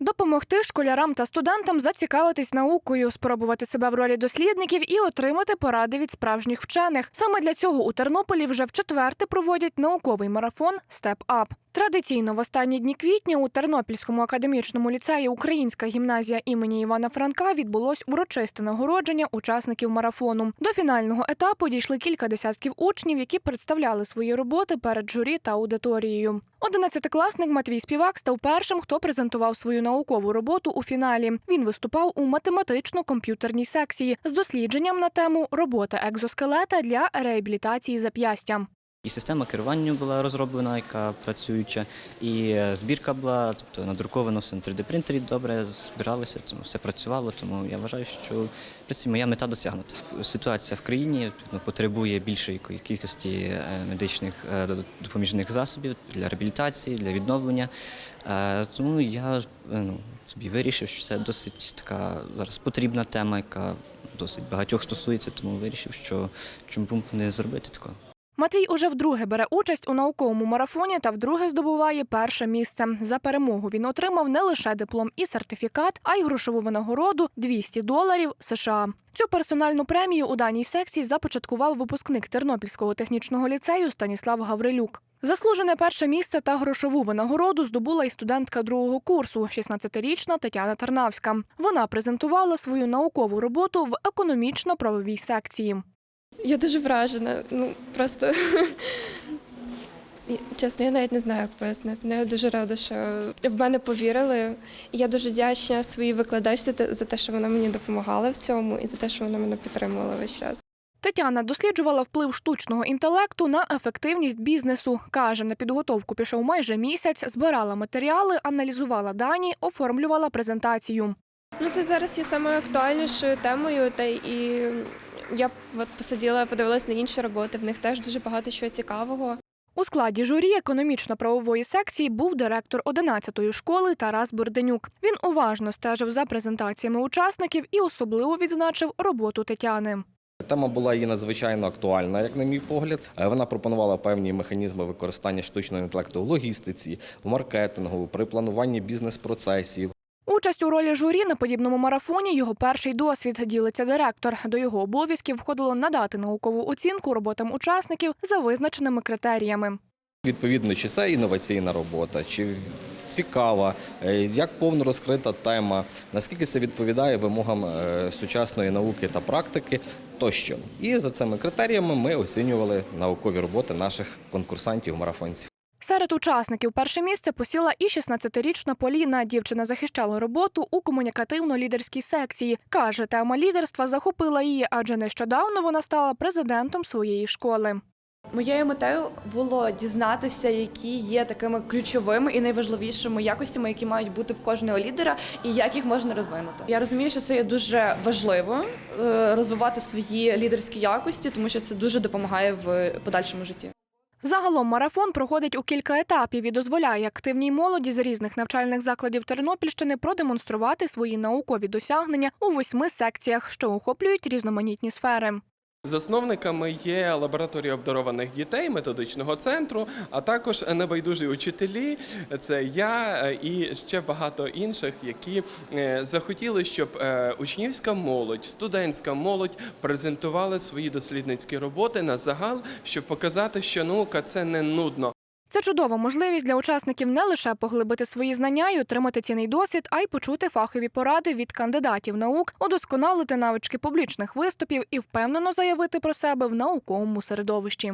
Допомогти школярам та студентам зацікавитись наукою, спробувати себе в ролі дослідників і отримати поради від справжніх вчених. Саме для цього у Тернополі вже в четверте проводять науковий марафон Степ Ап. Традиційно в останні дні квітня у Тернопільському академічному ліцеї Українська гімназія імені Івана Франка відбулось урочисте нагородження учасників марафону. До фінального етапу дійшли кілька десятків учнів, які представляли свої роботи перед журі та аудиторією. Одинадцятикласник Матвій Співак став першим, хто презентував свою наукову роботу у фіналі. Він виступав у математично-комп'ютерній секції з дослідженням на тему робота екзоскелета для реабілітації зап'ястя. І система керування була розроблена, яка працююча, і е, збірка була, тобто надруковано все на 3D-принтері добре збиралося, тому все працювало. Тому я вважаю, що принципі, моя мета досягнута. Ситуація в країні ну, потребує більшої кількості е, медичних е, допоміжних засобів для реабілітації, для відновлення. Тому я ну, собі вирішив, що це досить така зараз потрібна тема, яка досить багатьох стосується, тому вирішив, що чому б не зробити такого. Матвій уже вдруге бере участь у науковому марафоні та вдруге здобуває перше місце. За перемогу він отримав не лише диплом і сертифікат, а й грошову винагороду 200 доларів США. Цю персональну премію у даній секції започаткував випускник Тернопільського технічного ліцею Станіслав Гаврилюк. Заслужене перше місце та грошову винагороду здобула й студентка другого курсу, 16-річна Тетяна Тарнавська. Вона презентувала свою наукову роботу в економічно-правовій секції. Я дуже вражена. Ну просто чесно, я навіть не знаю, як пояснити. Ну, Я дуже рада, що в мене повірили. Я дуже вдячна своїй викладачці за те- за те, що вона мені допомагала в цьому, і за те, що вона мене підтримувала весь час. Тетяна досліджувала вплив штучного інтелекту на ефективність бізнесу. Каже, на підготовку пішов майже місяць, збирала матеріали, аналізувала дані, оформлювала презентацію. Ну, це зараз є самою актуальнішою темою, та і я от посиділа, подивилась на інші роботи. В них теж дуже багато чого цікавого. У складі журі економічно-правової секції був директор 11-ї школи Тарас Бурденюк. Він уважно стежив за презентаціями учасників і особливо відзначив роботу Тетяни. Тема була її надзвичайно актуальна, як на мій погляд. Е, Вона пропонувала певні механізми використання штучного інтелекту в логістиці, в маркетингу, при плануванні бізнес-процесів. Участь у ролі журі на подібному марафоні його перший досвід ділиться директор. До його обов'язків входило надати наукову оцінку роботам учасників за визначеними критеріями. Відповідно, чи це інноваційна робота, чи цікава, е, як повно розкрита тема, наскільки це відповідає вимогам е, сучасної науки та практики тощо. І за цими критеріями ми оцінювали наукові роботи наших конкурсантів-марафонців. Серед учасників перше місце посіла і 16-річна Поліна. Дівчина захищала роботу у комунікативно-лідерській секції. Каже, тема лідерства захопила її, адже нещодавно вона стала президентом своєї школи. Моєю метою було дізнатися, які є такими ключовими і найважливішими якостями, які мають бути в кожного лідера, і як їх можна розвинути. Я розумію, що це є дуже важливо е, розвивати свої лідерські якості, тому що це дуже допомагає в подальшому житті. Загалом марафон проходить у кілька етапів і дозволяє активній молоді з різних навчальних закладів Тернопільщини продемонструвати свої наукові досягнення у восьми секціях, що охоплюють різноманітні сфери. Засновниками є лабораторія обдарованих дітей методичного центру, а також небайдужі учителі. Це я е, і ще багато інших, які е, захотіли, щоб е, учнівська молодь, студентська молодь презентували свої дослідницькі роботи на загал, щоб показати, що наука це не нудно. Це чудова можливість для учасників не лише поглибити свої знання і отримати цінний досвід, а й почути фахові поради від кандидатів наук, удосконалити навички публічних виступів і впевнено заявити про себе в науковому середовищі.